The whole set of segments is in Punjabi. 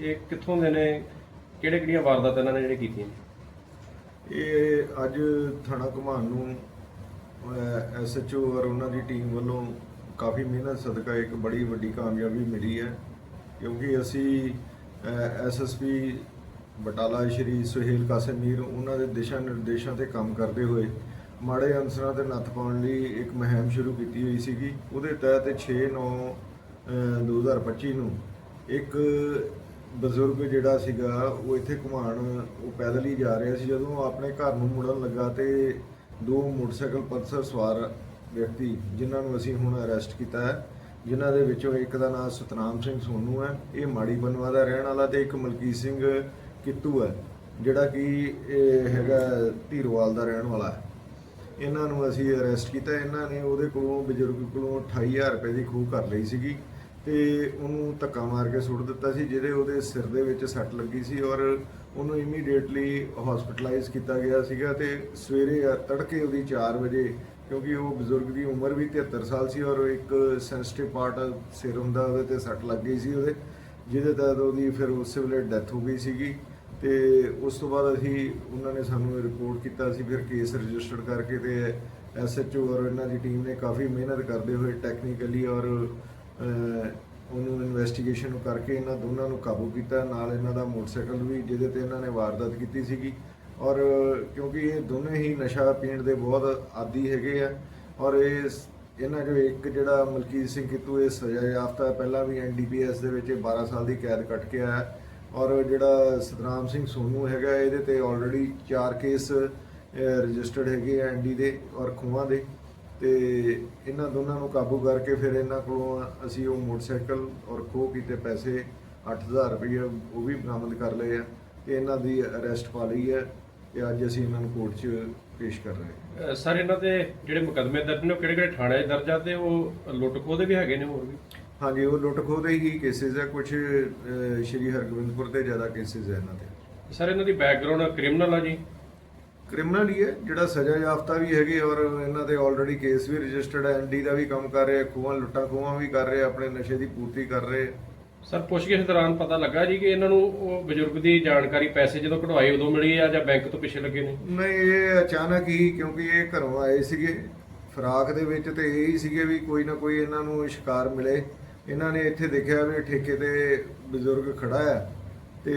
ਇਹ ਕਿੱਥੋਂ ਦੇ ਨੇ? ਕਿਹੜੇ ਕਿਹੜੀਆਂ ਵਾਰਦਾਤਾਂ ਇਹਨਾਂ ਨੇ ਜਿਹੜੇ ਕੀਤੀਆਂ? ਇਹ ਅੱਜ ਥਾਣਾ ਘੁਮਾਣ ਨੂੰ ਐਸਐਚਓ ਔਰ ਉਹਨਾਂ ਦੀ ਟੀਮ ਵੱਲੋਂ ਕਾਫੀ ਮਿਹਨਤ ਸਦਕਾ ਇੱਕ ਬੜੀ ਵੱਡੀ ਕਾਮਯਾਬੀ ਮਿਲੀ ਹੈ, ਕਿਉਂਕਿ ਅਸੀਂ ਐਸਐਸਪੀ ਬਟਾਲਾ ਸ਼੍ਰੀ ਸੁਹੇਲ ਕਾਸਿਮੀਰ, ਉਹਨਾਂ ਦੇ ਦਿਸ਼ਾ ਨਿਰਦੇਸ਼ਾਂ ਤੇ ਕੰਮ ਕਰਦੇ ਹੋਏ ਮਾੜੇ ਅਨਸਰਾਂ ਤੇ ਨੱਥ ਪਾਉਣ ਲਈ ਇੱਕ ਮੁਹਿੰਮ ਸ਼ੁਰੂ ਕੀਤੀ ਹੋਈ ਸੀਗੀ। ਉਹਦੇ ਤਹਿਤ 6 9 2025 ਨੂੰ ਇੱਕ ਬਜ਼ੁਰਗ ਜਿਹੜਾ ਸੀਗਾ, ਉਹ ਇੱਥੇ ਘੁਮਾਣ, ਉਹ ਪੈਦਲ ਹੀ ਜਾ ਰਿਹਾ ਸੀ। ਜਦੋਂ ਆਪਣੇ ਘਰ ਨੂੰ ਮੁੜਨ ਲੱਗਾ ਤੇ ਦੋ ਮੋਟਰਸਾਈਕਲ ਪਲਸਰ ਸਵਾਰ ਵਿਅਕਤੀ, ਜਿਨ੍ਹਾਂ ਨੂੰ ਅਸੀਂ ਹੁਣ ਅਰੈਸਟ ਕੀਤਾ ਹੈ, ਜਿਨ੍ਹਾਂ ਦੇ ਵਿੱਚੋਂ ਇੱਕ ਦਾ ਨਾਮ ਸਤਨਾਮ ਸਿੰਘ ਸੋਨੂ ਹੈ, ਇਹ ਮਾੜੀ ਬਨਵਾ ਦਾ ਰਹਿਣ ਵਾਲਾ ਤੇ ਇੱਕ ਮਲਕੀਤ ਸਿੰਘ ਕਿੱਤੂ ਹੈ, ਜਿਹੜਾ ਕਿ, ਇਹ ਹੈਗਾ ਧੀਰਵਾਲ ਦਾ ਰਹਿਣ ਵਾਲਾ ਹੈ। ਇਹਨਾਂ ਨੂੰ ਅਸੀਂ ਅਰੈਸਟ ਕੀਤਾ, ਇਹਨਾਂ ਨੇ ਉਹਦੇ ਕੋਲੋਂ ਬਜ਼ੁਰਗ ਕੋਲੋਂ 28000 ਰੁਪਏ ਦੀ ਖੂਹ ਕਰ ਲਈ ਸੀਗੀ ਤੇ ਉਹਨੂੰ ਧੱਕਾ ਮਾਰ ਕੇ ਸੁੱਟ ਦਿੱਤਾ ਸੀ, ਜਿਹਦੇ ਉਹਦੇ ਸਿਰ ਦੇ ਵਿੱਚ ਸੱਟ ਲੱਗੀ ਸੀ ਔਰ ਉਹਨੂੰ ਇਮੀਡੀਏਟਲੀ ਹਸਪੀਟਲਾਈਜ਼ ਕੀਤਾ ਗਿਆ ਸੀਗਾ ਤੇ ਸਵੇਰੇ ਤੜਕੇ ਉਹਦੀ 4 ਵਜੇ, ਕਿਉਂਕਿ ਉਹ ਬਜ਼ੁਰਗ ਦੀ ਉਮਰ ਵੀ 73 ਸਾਲ ਸੀ ਔਰ ਇੱਕ ਸੈਂਸਿਟਿਵ ਪਾਰਟ ਸਿਰ ਹੁੰਦਾ ਉਹਦੇ ਤੇ ਸੱਟ ਲੱਗ ਗਈ ਸੀ ਉਹਦੇ, ਜਿਹਦੇ ਤਹਿਤ ਉਹਦੀ ਫਿਰ ਉਸੇ ਵੇਲੇ ਡੈਥ ਹੋ ਗਈ ਸੀਗੀ। ਤੇ ਉਸ ਤੋਂ ਬਾਅਦ ਅਸੀਂ ਉਹਨਾਂ ਨੇ ਸਾਨੂੰ ਰਿਪੋਰਟ ਕੀਤਾ ਸੀ ਫਿਰ ਕੇਸ ਰਜਿਸਟਰਡ ਕਰਕੇ ਤੇ ਐਸਐਚਓ ਔਰ ਇਹਨਾਂ ਦੀ ਟੀਮ ਨੇ ਕਾਫੀ ਮਿਹਨਤ ਕਰਦੇ ਹੋਏ ਟੈਕਨੀਕਲੀ ਔਰ ਉਹਨੂੰ ਇਨਵੈਸਟੀਗੇਸ਼ਨ ਕਰਕੇ ਇਹਨਾਂ ਦੋਨਾਂ ਨੂੰ ਕਾਬੂ ਕੀਤਾ। ਨਾਲ ਇਹਨਾਂ ਦਾ ਮੋਟਰਸਾਈਕਲ ਵੀ, ਜਿਹਦੇ ਤੇ ਇਹਨਾਂ ਨੇ ਵਾਰਦਾਤ ਕੀਤੀ ਸੀਗੀ। ਔਰ ਕਿਉਂਕਿ ਇਹ ਦੋਨੇ ਹੀ ਨਸ਼ਾ ਪੀਣ ਦੇ ਬਹੁਤ ਆਦੀ ਹੈਗੇ ਆ। ਔਰ ਇਹ ਇਹਨਾਂ ਜੋ ਇੱਕ ਜਿਹੜਾ ਮਲਕੀਤ ਸਿੰਘ ਕਿਤੂ, ਇਹ ਸਜ਼ਾ ਯਾਫਤਾ ਪਹਿਲਾਂ ਵੀ ਐਨਡੀਪੀਐਸ ਦੇ ਵਿੱਚ ਇਹ 12 ਸਾਲ ਦੀ ਕੈਦ ਕੱਟ ਕੇ ਆਇਆ। ਔਰ ਜਿਹੜਾ ਸਤਨਾਮ ਸਿੰਘ ਸੋਨੂ ਹੈਗਾ, ਇਹਦੇ ਤੇ ਆਲਰੇਡੀ 4 ਕੇਸ ਰਜਿਸਟਰਡ ਹੈਗੇ ਆ ਐਨਡੀ ਦੇ ਔਰ ਖੂਹਾਂ ਦੇ। ਤੇ ਇਹਨਾਂ ਦੋਨਾਂ ਨੂੰ ਕਾਬੂ ਕਰਕੇ ਫਿਰ ਇਹਨਾਂ ਕੋਲੋਂ ਅਸੀਂ ਉਹ ਮੋਟਰਸਾਈਕਲ ਔਰ ਖੋਹ ਕੀਤੇ ਪੈਸੇ 8000 ਰੁਪਏ ਉਹ ਵੀ ਬਰਾਮਦ ਕਰ ਲਏ ਆ ਤੇ ਇਹਨਾਂ ਦੀ ਅਰੈਸਟ ਪਾ ਲਈ ਹੈ ਤੇ ਅੱਜ ਅਸੀਂ ਇਹਨਾਂ ਨੂੰ ਕੋਰਟ 'ਚ ਪੇਸ਼ ਕਰ ਰਹੇ ਹਾਂ। ਸਰ, ਇਹਨਾਂ ਦੇ ਜਿਹੜੇ ਮੁਕੱਦਮੇ ਦਰਜ ਨੇ, ਉਹ ਕਿਹੜੇ ਕਿਹੜੇ ਥਾਣੇ ਦਰਜ ਆ ਤੇ ਉਹ ਲੁੱਟ ਖੋਹ ਦੇ ਵੀ ਹੈਗੇ ਨੇ ਹੋਰ ਵੀ? ਹਾਂਜੀ ਉਹ ਲੁੱਟ ਖੋਹ ਦੇ ਹੀ ਕੇਸਿਸ ਹੈ ਕੁਝ ਸ਼੍ਰੀ ਹਰਗੋਬਿੰਦਪੁਰ ਦੇ ਜ਼ਿਆਦਾ ਕੇਸਿਸ ਹੈ ਇਹਨਾਂ ਦੇ ਸਰ ਇਹਨਾਂ ਦੀ ਬੈਕਗ੍ਰਾਉਂਡ ਕ੍ਰਿਮੀਨਲ ਆ ਜੀ? ਕ੍ਰਿਮੀਨਲ ਹੀ ਹੈ ਜਿਹੜਾ ਸਜ਼ਾ ਯਾਫਤਾ ਵੀ ਹੈਗੇ ਔਰ ਇਹਨਾਂ ਦੇ ਆਲਰੇਡੀ ਕੇਸ ਵੀ ਰਜਿਸਟਰਡ ਹੈ ਐਨਡੀ ਦਾ ਵੀ ਕੰਮ ਕਰ ਰਹੇ ਖੂਹਾਂ ਲੁੱਟਾਂ ਖੂਹਾਂ ਵੀ ਕਰ ਰਹੇ ਆਪਣੇ ਨਸ਼ੇ ਦੀ ਪੂਰਤੀ ਕਰ ਰਹੇ। ਸਰ ਪੁੱਛਗਿੱਛ ਦੌਰਾਨ ਪਤਾ ਲੱਗਾ ਜੀ ਕਿ ਇਹਨਾਂ ਨੂੰ ਉਹ ਬਜ਼ੁਰਗ ਦੀ ਜਾਣਕਾਰੀ ਪੈਸੇ ਜਦੋਂ ਕਢਵਾਏ ਉਦੋਂ ਮਿਲੀ ਆ ਜਾਂ ਬੈਂਕ ਤੋਂ ਪਿੱਛੇ ਲੱਗੇ ਨੇ? ਨਹੀਂ ਇਹ ਅਚਾਨਕ ਹੀ ਕਿਉਂਕਿ ਇਹ ਘਰੋਂ ਆਏ ਸੀਗੇ। ਫਰਾਕ ਦੇ ਵਿੱਚ ਤੇ ਇਹ ਹੀ ਸੀਗੇ ਵੀ ਕੋਈ ਨਾ ਕੋਈ ਇਹਨਾਂ ਨੂੰ ਸ਼ਿਕਾਰ ਮਿਲੇ। ਇਹਨਾਂ ਨੇ ਇੱਥੇ ਦੇਖਿਆ ਵੀ ਠੇਕੇ ਤੇ ਬਜ਼ੁਰਗ ਖੜਾ ਹੈ ਤੇ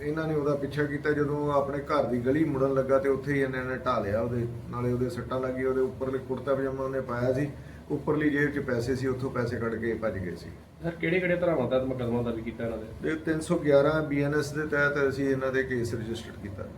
ਇਹਨਾਂ ਨੇ ਉਹਦਾ ਪਿੱਛਾ ਕੀਤਾ ਜਦੋਂ ਆਪਣੇ ਘਰ ਦੀ ਗਲੀ ਮੁੜਨ ਲੱਗਾ ਤੇ ਉੱਥੇ ਹੀ ਇਹਨਾਂ ਨੇ ਢਾ ਲਿਆ ਉਹਦੇ ਨਾਲੇ ਉਹਦੇ ਸੱਟਾਂ ਲੱਗੀ ਉਹਦੇ ਉੱਪਰਲੇ ਕੁੜਤਾ ਪਜਾਮਾ ਉਹਨੇ ਪਾਇਆ ਸੀ ਉੱਪਰਲੀ ਜੇਬ 'ਚ ਪੈਸੇ ਸੀ ਉੱਥੋਂ ਪੈਸੇ ਕੱਢ ਕੇ ਭੱਜ ਗਏ ਸੀ। ਸਰ ਕਿਹੜੇ ਕਿਹੜੇ ਧਰਾਵਾਂ ਤਹਿਤ ਮੁਕੱਦਮਾ ਦਰਜ ਕੀਤਾ ਇਹਨਾਂ ਦੇ? ਤੇ 311 ਬੀਐਨਐਸ ਦੇ ਤਹਿਤ ਅਸੀਂ ਇਹਨਾਂ ਦੇ ਕੇਸ ਰਜਿਸਟਰ ਕੀਤਾ।